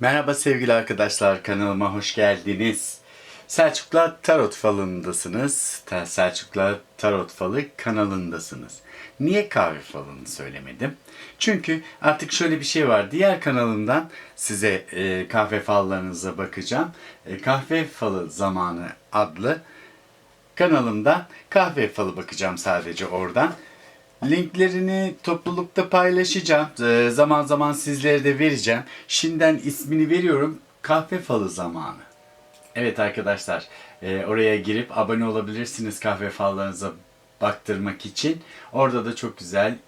Merhaba sevgili arkadaşlar kanalıma hoş geldiniz. Selçukla Tarot falındasınız. Ta- Selçukla Tarot falı kanalındasınız. Niye kahve falını söylemedim? Çünkü artık şöyle bir şey var. Diğer kanalımdan size e, kahve fallarınıza bakacağım. E, kahve falı zamanı adlı kanalımdan kahve falı bakacağım sadece oradan. Linklerini toplulukta paylaşacağım. Ee, zaman zaman sizlere de vereceğim. Şimdiden ismini veriyorum. Kahve falı zamanı. Evet arkadaşlar, e, oraya girip abone olabilirsiniz kahve fallarınıza baktırmak için. Orada da çok güzel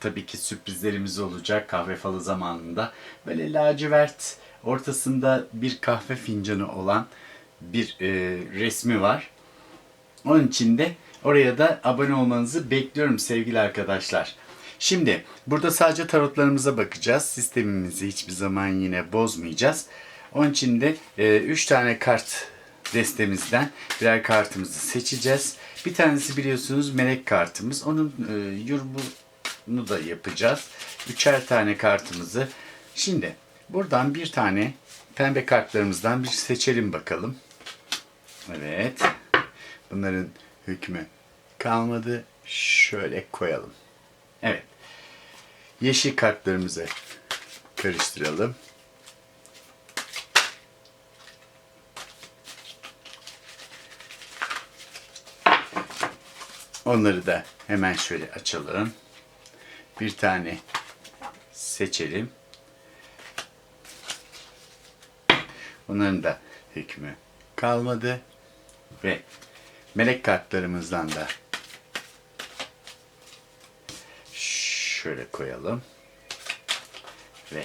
tabii ki sürprizlerimiz olacak kahve falı zamanında. Böyle lacivert ortasında bir kahve fincanı olan bir e, resmi var. Onun için de oraya da abone olmanızı bekliyorum sevgili arkadaşlar. Şimdi burada sadece tarotlarımıza bakacağız. Sistemimizi hiçbir zaman yine bozmayacağız. Onun için de 3 tane kart destemizden birer kartımızı seçeceğiz. Bir tanesi biliyorsunuz melek kartımız. Onun e, yorumunu da yapacağız. Üçer tane kartımızı. Şimdi buradan bir tane pembe kartlarımızdan bir seçelim bakalım. Evet. Bunların hükmü kalmadı. Şöyle koyalım. Evet. Yeşil kartlarımızı karıştıralım. Onları da hemen şöyle açalım. Bir tane seçelim. Bunların da hükmü kalmadı. Ve melek kartlarımızdan da şöyle koyalım. Ve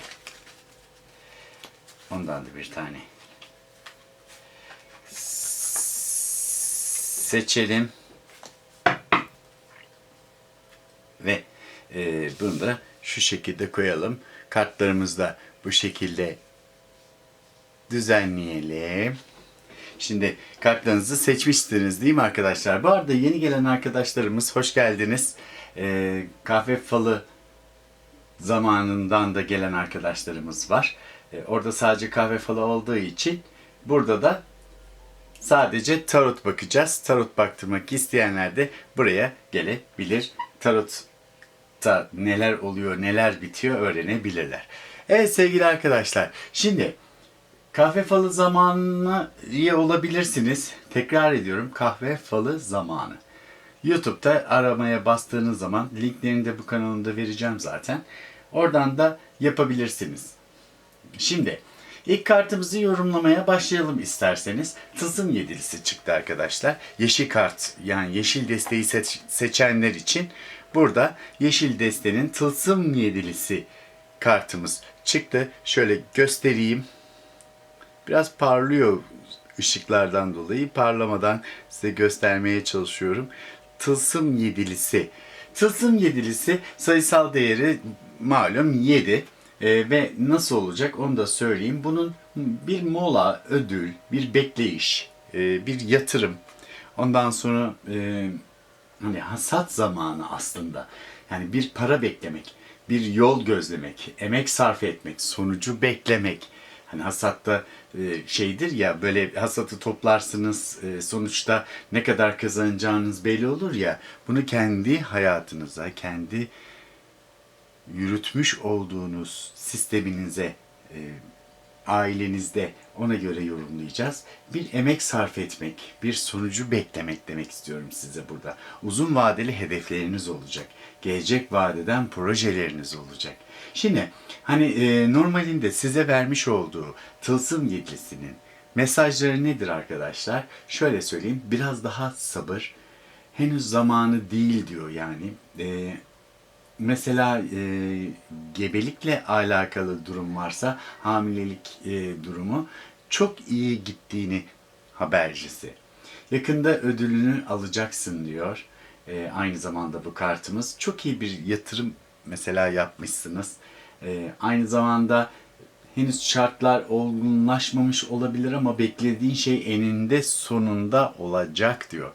ondan da bir tane seçelim. Ve e, bunu da şu şekilde koyalım. Kartlarımızı da bu şekilde düzenleyelim. Şimdi kartlarınızı seçmişsiniz değil mi arkadaşlar? Bu arada yeni gelen arkadaşlarımız hoş geldiniz. Ee, kahve falı zamanından da gelen arkadaşlarımız var. Ee, orada sadece kahve falı olduğu için burada da sadece tarot bakacağız. Tarot baktırmak isteyenler de buraya gelebilir. Tarot'ta neler oluyor, neler bitiyor öğrenebilirler. Evet sevgili arkadaşlar. Şimdi Kahve falı zamanı iyi olabilirsiniz. Tekrar ediyorum kahve falı zamanı. YouTube'da aramaya bastığınız zaman linklerini de bu kanalımda vereceğim zaten. Oradan da yapabilirsiniz. Şimdi ilk kartımızı yorumlamaya başlayalım isterseniz. Tılsım yedilisi çıktı arkadaşlar. Yeşil kart yani yeşil desteği seç- seçenler için burada yeşil destenin tılsım yedilisi kartımız çıktı. Şöyle göstereyim. Biraz parlıyor ışıklardan dolayı. Parlamadan size göstermeye çalışıyorum. Tılsım yedilisi. Tılsım yedilisi sayısal değeri malum 7. Ee, ve nasıl olacak onu da söyleyeyim. Bunun bir mola, ödül, bir bekleyiş, e, bir yatırım. Ondan sonra e, hani hasat zamanı aslında. Yani bir para beklemek, bir yol gözlemek, emek sarf etmek, sonucu beklemek. Hani hasatta e, şeydir ya böyle hasatı toplarsınız e, sonuçta ne kadar kazanacağınız belli olur ya bunu kendi hayatınıza, kendi yürütmüş olduğunuz sisteminize, e, ailenizde ona göre yorumlayacağız. Bir emek sarf etmek, bir sonucu beklemek demek istiyorum size burada. Uzun vadeli hedefleriniz olacak. Gelecek vadeden projeleriniz olacak. Şimdi hani e, normalinde size vermiş olduğu tılsım yedilisinin mesajları nedir arkadaşlar? Şöyle söyleyeyim, biraz daha sabır. Henüz zamanı değil diyor yani. E, mesela e, gebelikle alakalı durum varsa hamilelik e, durumu çok iyi gittiğini habercisi. Yakında ödülünü alacaksın diyor. E, aynı zamanda bu kartımız. Çok iyi bir yatırım mesela yapmışsınız. E, aynı zamanda henüz şartlar olgunlaşmamış olabilir ama beklediğin şey eninde sonunda olacak diyor.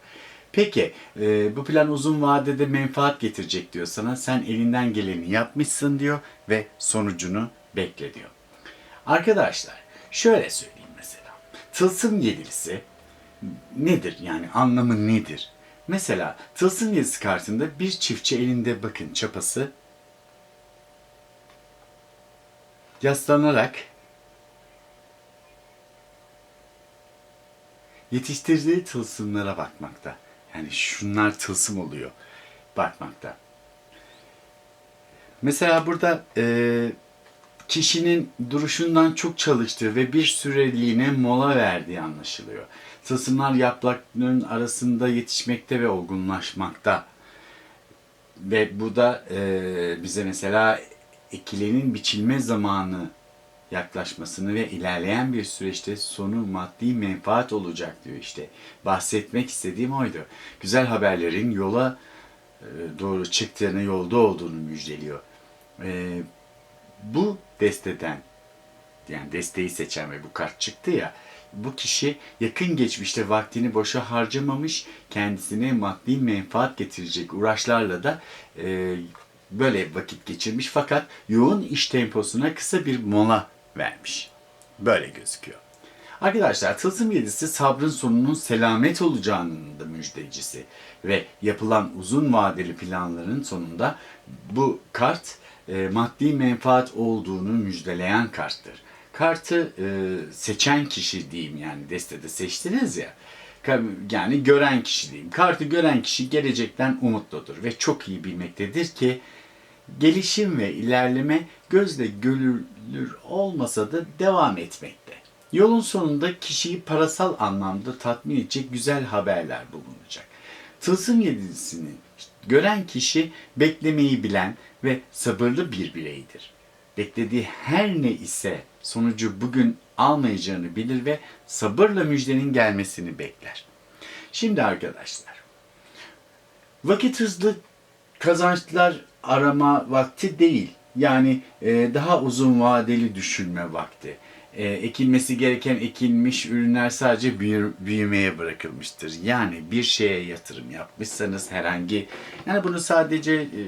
Peki e, bu plan uzun vadede menfaat getirecek diyor sana. Sen elinden geleni yapmışsın diyor ve sonucunu bekle diyor. Arkadaşlar şöyle söyleyeyim mesela. Tılsım yedilisi nedir? Yani anlamı nedir? Mesela tılsım yedisi kartında bir çiftçi elinde bakın çapası yaslanarak yetiştirdiği tılsımlara bakmakta. Yani şunlar tılsım oluyor bakmakta. Mesela burada e, kişinin duruşundan çok çalıştığı ve bir süreliğine mola verdiği anlaşılıyor. Tılsımlar yaprakların arasında yetişmekte ve olgunlaşmakta. Ve bu da e, bize mesela ekilenin biçilme zamanı yaklaşmasını ve ilerleyen bir süreçte sonu maddi menfaat olacak diyor işte. Bahsetmek istediğim oydu. Güzel haberlerin yola e, doğru çıktığını, yolda olduğunu müjdeliyor. E, bu desteden, yani desteği seçen ve bu kart çıktı ya, bu kişi yakın geçmişte vaktini boşa harcamamış, kendisine maddi menfaat getirecek uğraşlarla da e, böyle vakit geçirmiş fakat yoğun iş temposuna kısa bir mola vermiş. Böyle gözüküyor. Arkadaşlar Tılsım Yedisi sabrın sonunun selamet olacağının da müjdecisi ve yapılan uzun vadeli planların sonunda bu kart e, maddi menfaat olduğunu müjdeleyen karttır. Kartı e, seçen kişi diyeyim yani destede seçtiniz ya yani gören kişi diyeyim. Kartı gören kişi gelecekten umutludur ve çok iyi bilmektedir ki gelişim ve ilerleme gözle görülür olmasa da devam etmekte. Yolun sonunda kişiyi parasal anlamda tatmin edecek güzel haberler bulunacak. Tılsım yedisini gören kişi beklemeyi bilen ve sabırlı bir bireydir. Beklediği her ne ise sonucu bugün almayacağını bilir ve sabırla müjdenin gelmesini bekler. Şimdi arkadaşlar, vakit hızlı kazançlar arama vakti değil. Yani e, daha uzun vadeli düşünme vakti. E, ekilmesi gereken ekilmiş ürünler sadece büyü- büyümeye bırakılmıştır. Yani bir şeye yatırım yapmışsanız herhangi, yani bunu sadece e,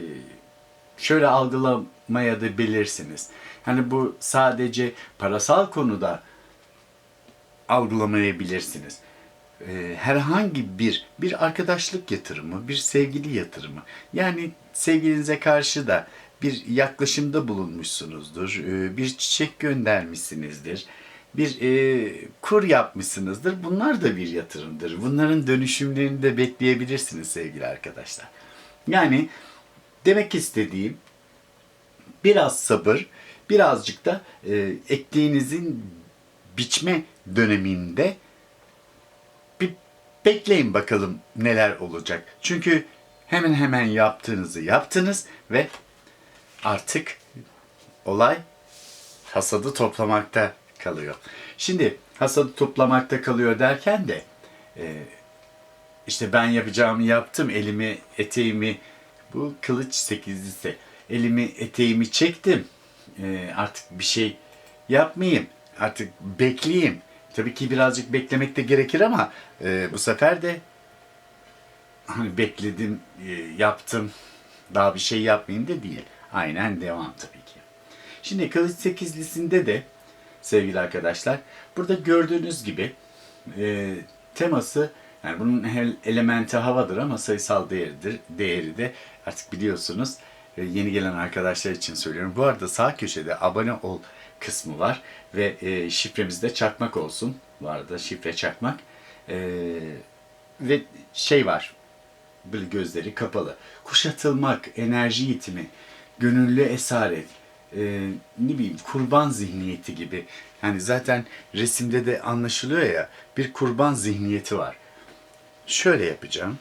şöyle algılamaya da bilirsiniz. Yani bu sadece parasal konuda algılamayabilirsiniz. Ee, herhangi bir bir arkadaşlık yatırımı, bir sevgili yatırımı. Yani sevgilinize karşı da bir yaklaşımda bulunmuşsunuzdur, ee, bir çiçek göndermişsinizdir, bir e, kur yapmışsınızdır. Bunlar da bir yatırımdır. Bunların dönüşümlerini de bekleyebilirsiniz sevgili arkadaşlar. Yani demek istediğim biraz sabır, birazcık da e, ektiğinizin biçme döneminde bir bekleyin bakalım neler olacak. Çünkü hemen hemen yaptığınızı yaptınız ve artık olay hasadı toplamakta kalıyor. Şimdi hasadı toplamakta kalıyor derken de e, işte ben yapacağımı yaptım. Elimi, eteğimi, bu kılıç sekizlisi. Elimi, eteğimi çektim. Ee, artık bir şey yapmayayım. Artık bekleyeyim. Tabii ki birazcık beklemek de gerekir ama e, bu sefer de hani bekledim, e, yaptım, daha bir şey yapmayayım da değil. Aynen devam tabii ki. Şimdi kılıç sekizlisinde de sevgili arkadaşlar burada gördüğünüz gibi e, teması yani bunun el- elementi havadır ama sayısal değeridir, değeri de artık biliyorsunuz e, yeni gelen arkadaşlar için söylüyorum. Bu arada sağ köşede abone ol kısmı var ve e, şifremiz de çakmak olsun. Bu arada şifre çakmak. E, ve şey var böyle gözleri kapalı. Kuşatılmak, enerji yitimi, gönüllü esaret, e, ne bileyim kurban zihniyeti gibi. Yani zaten resimde de anlaşılıyor ya bir kurban zihniyeti var. Şöyle yapacağım.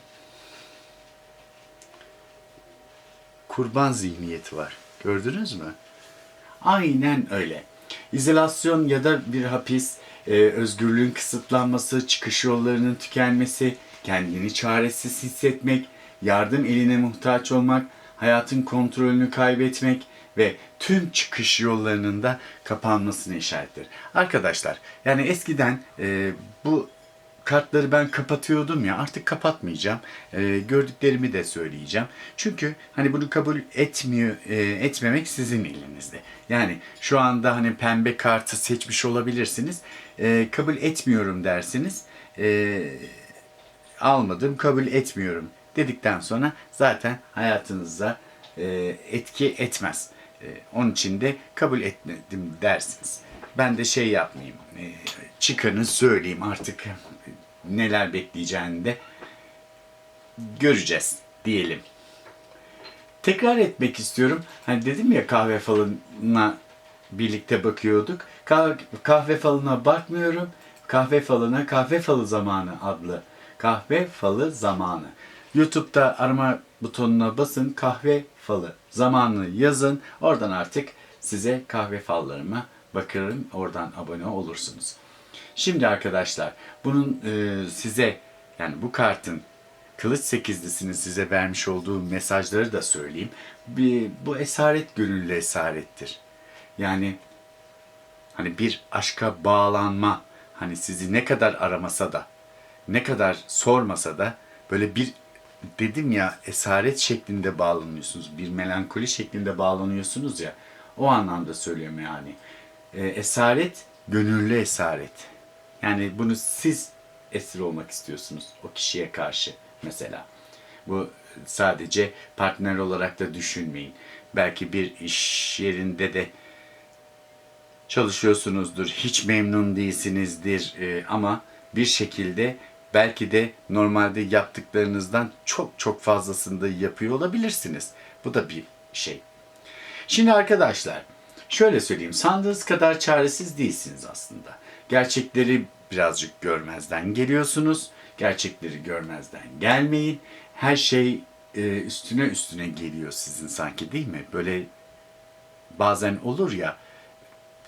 Kurban zihniyeti var. Gördünüz mü? Aynen öyle. İzolasyon ya da bir hapis, e, özgürlüğün kısıtlanması, çıkış yollarının tükenmesi, kendini çaresiz hissetmek, yardım eline muhtaç olmak, hayatın kontrolünü kaybetmek ve tüm çıkış yollarının da kapanmasını işarettir. Arkadaşlar, yani eskiden e, bu kartları ben kapatıyordum ya artık kapatmayacağım. Ee, gördüklerimi de söyleyeceğim. Çünkü hani bunu kabul etmiyor e, etmemek sizin elinizde. Yani şu anda hani pembe kartı seçmiş olabilirsiniz. Ee, kabul etmiyorum dersiniz. Ee, almadım, kabul etmiyorum dedikten sonra zaten hayatınıza e, etki etmez. E, onun için de kabul etmedim dersiniz. Ben de şey yapmayayım, e, çıkanı söyleyeyim artık neler bekleyeceğini de göreceğiz diyelim. Tekrar etmek istiyorum. Hani dedim ya kahve falına birlikte bakıyorduk. Kah- kahve falına bakmıyorum. Kahve falına kahve falı zamanı adlı. Kahve falı zamanı. YouTube'da arama butonuna basın kahve falı zamanını yazın. Oradan artık size kahve fallarıma bakarım. Oradan abone olursunuz. Şimdi arkadaşlar bunun e, size yani bu kartın Kılıç sekizlisinin size vermiş olduğu mesajları da söyleyeyim. Bir, bu esaret gönüllü esarettir. Yani hani bir aşka bağlanma, hani sizi ne kadar aramasa da, ne kadar sormasa da böyle bir dedim ya esaret şeklinde bağlanıyorsunuz. Bir melankoli şeklinde bağlanıyorsunuz ya. O anlamda söylüyorum yani. E, esaret gönüllü esaret. Yani bunu siz esir olmak istiyorsunuz o kişiye karşı mesela. Bu sadece partner olarak da düşünmeyin. Belki bir iş yerinde de çalışıyorsunuzdur, hiç memnun değilsinizdir e, ama bir şekilde belki de normalde yaptıklarınızdan çok çok fazlasını da yapıyor olabilirsiniz. Bu da bir şey. Şimdi arkadaşlar şöyle söyleyeyim sandığınız kadar çaresiz değilsiniz aslında. Gerçekleri birazcık görmezden geliyorsunuz. Gerçekleri görmezden gelmeyin. Her şey e, üstüne üstüne geliyor sizin sanki değil mi? Böyle bazen olur ya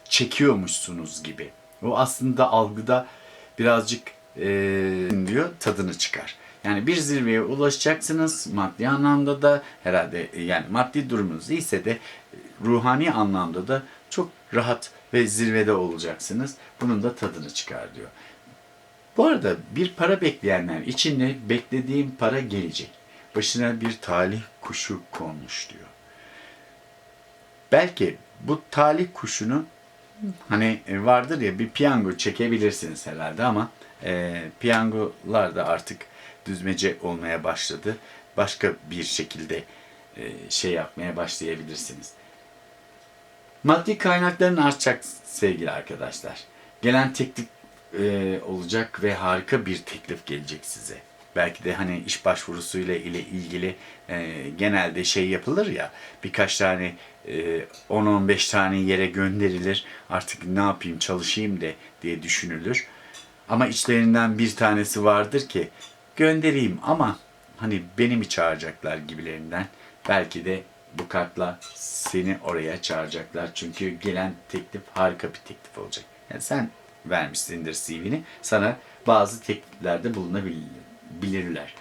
çekiyormuşsunuz gibi. O aslında algıda birazcık e, diyor tadını çıkar. Yani bir zirveye ulaşacaksınız maddi anlamda da herhalde yani maddi durumunuz iyiyse de ruhani anlamda da çok rahat ve zirvede olacaksınız. Bunun da tadını çıkar diyor. Bu arada bir para bekleyenler için de beklediğim para gelecek. Başına bir talih kuşu konmuş diyor. Belki bu talih kuşunu hani vardır ya bir piyango çekebilirsiniz herhalde ama e, piyangolar da artık düzmece olmaya başladı. Başka bir şekilde e, şey yapmaya başlayabilirsiniz. Maddi kaynakların artacak sevgili arkadaşlar. Gelen teklif e, olacak ve harika bir teklif gelecek size. Belki de hani iş başvurusuyla ile ilgili e, genelde şey yapılır ya birkaç tane e, 10-15 tane yere gönderilir. Artık ne yapayım çalışayım de diye düşünülür. Ama içlerinden bir tanesi vardır ki göndereyim ama hani beni mi çağıracaklar gibilerinden. Belki de bu kartla seni oraya çağıracaklar. Çünkü gelen teklif harika bir teklif olacak. Yani sen vermişsindir CV'ni. Sana bazı tekliflerde bulunabilirler.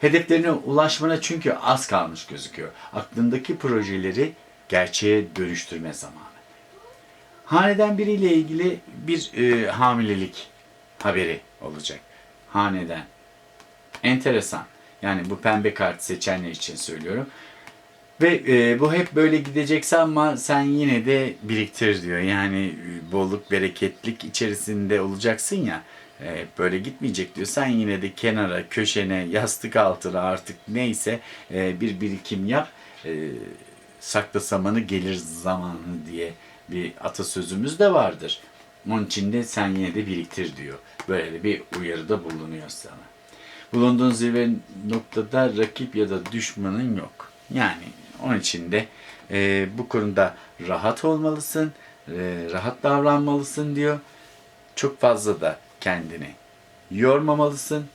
Hedeflerine ulaşmana çünkü az kalmış gözüküyor. Aklındaki projeleri gerçeğe dönüştürme zamanı. Haneden biriyle ilgili bir e, hamilelik haberi olacak. Haneden. Enteresan. Yani bu pembe kart seçenler için söylüyorum. Ve e, bu hep böyle gidecekse ama sen yine de biriktir diyor. Yani e, bolluk, bereketlik içerisinde olacaksın ya. E, böyle gitmeyecek diyor. Sen yine de kenara, köşene, yastık altına artık neyse e, bir birikim yap. E, sakla samanı gelir zamanı diye bir atasözümüz de vardır. Onun için de sen yine de biriktir diyor. Böyle de bir uyarıda bulunuyor sana. Bulunduğun zirve noktada rakip ya da düşmanın yok. Yani onun için de e, bu konuda rahat olmalısın, e, rahat davranmalısın diyor. Çok fazla da kendini yormamalısın.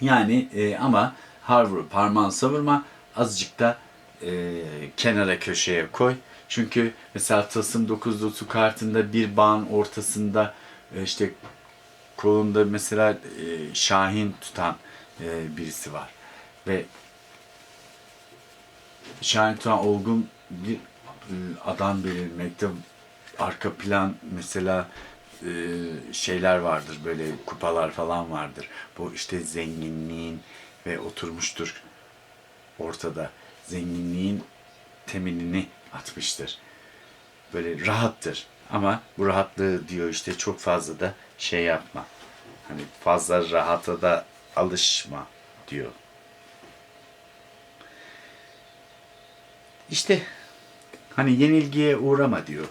Yani e, ama har vurup parmağını savurma, azıcık da e, kenara köşeye koy. Çünkü mesela Tılsım 9'lu kartında bir bağın ortasında e, işte kolunda mesela e, Şahin tutan e, birisi var. Ve Şahin tutan olgun bir e, adam belirmekte. Arka plan mesela e, şeyler vardır böyle kupalar falan vardır. Bu işte zenginliğin ve oturmuştur ortada. Zenginliğin temelini atmıştır. Böyle rahattır. Ama bu rahatlığı diyor işte çok fazla da şey yapma. Hani fazla rahata da alışma diyor. İşte hani yenilgiye uğrama diyor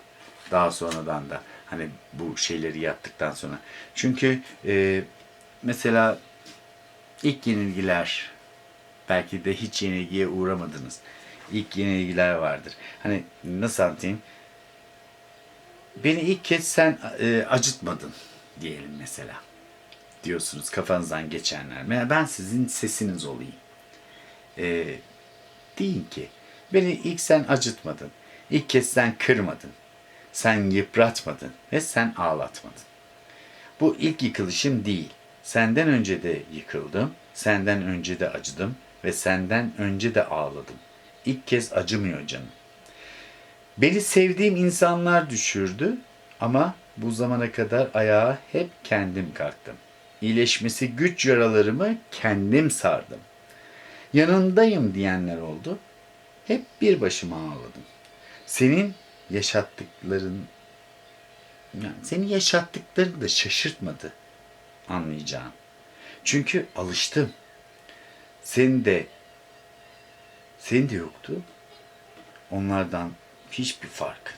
daha sonradan da hani bu şeyleri yaptıktan sonra. Çünkü e, mesela ilk yenilgiler belki de hiç yenilgiye uğramadınız. İlk yenilgiler vardır. Hani nasıl anlatayım? Beni ilk kez sen e, acıtmadın diyelim mesela. Diyorsunuz kafanızdan geçenler. Ben sizin sesiniz olayım. E, deyin ki beni ilk sen acıtmadın. İlk kez sen kırmadın. Sen yıpratmadın ve sen ağlatmadın. Bu ilk yıkılışım değil. Senden önce de yıkıldım, senden önce de acıdım ve senden önce de ağladım. İlk kez acımıyor canım. Beni sevdiğim insanlar düşürdü ama bu zamana kadar ayağa hep kendim kalktım. İyileşmesi güç yaralarımı kendim sardım. Yanındayım diyenler oldu. Hep bir başıma ağladım. Senin yaşattıkların yani seni yaşattıkların da şaşırtmadı anlayacağın. Çünkü alıştım. Senin de senin de yoktu. Onlardan hiçbir fark.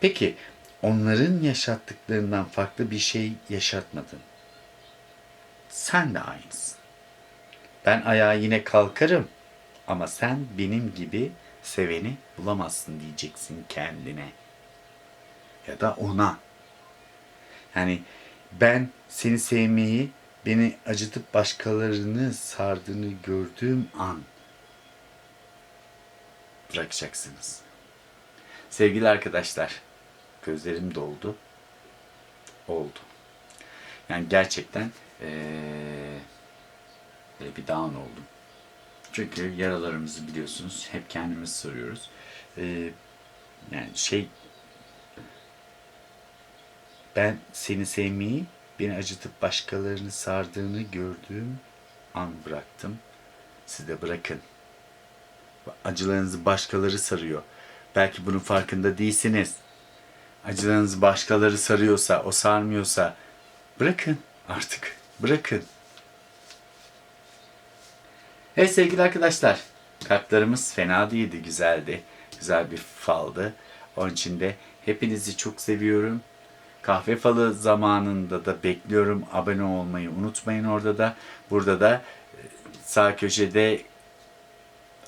Peki onların yaşattıklarından farklı bir şey yaşatmadın. Sen de aynısın. Ben ayağa yine kalkarım ama sen benim gibi seveni bulamazsın diyeceksin kendine. Ya da ona. Yani ben seni sevmeyi, beni acıtıp başkalarını sardığını gördüğüm an bırakacaksınız. Sevgili arkadaşlar, gözlerim doldu. Oldu. Yani gerçekten böyle bir down oldum. Çünkü yaralarımızı biliyorsunuz hep kendimiz sarıyoruz. Ee, yani şey ben seni sevmeyi beni acıtıp başkalarını sardığını gördüğüm an bıraktım. Siz de bırakın. Acılarınızı başkaları sarıyor. Belki bunun farkında değilsiniz. Acılarınızı başkaları sarıyorsa, o sarmıyorsa bırakın artık. Bırakın. Evet sevgili arkadaşlar, kartlarımız fena değildi, güzeldi. Güzel bir faldı. Onun için de hepinizi çok seviyorum. Kahve falı zamanında da bekliyorum. Abone olmayı unutmayın orada da. Burada da e, sağ köşede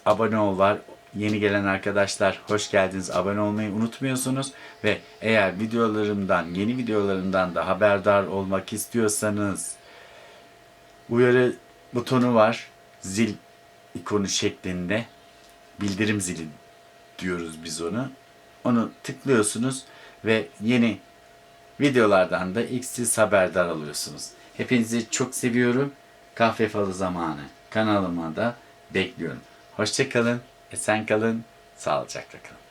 abone ol var. Yeni gelen arkadaşlar hoş geldiniz. Abone olmayı unutmuyorsunuz. Ve eğer videolarımdan, yeni videolarımdan da haberdar olmak istiyorsanız uyarı butonu var. Zil ikonu şeklinde. Bildirim zili diyoruz biz onu. Onu tıklıyorsunuz ve yeni videolardan da ilk siz haberdar alıyorsunuz. Hepinizi çok seviyorum. Kahve falı zamanı kanalıma da bekliyorum. Hoşçakalın, esen kalın, sağlıcakla kalın.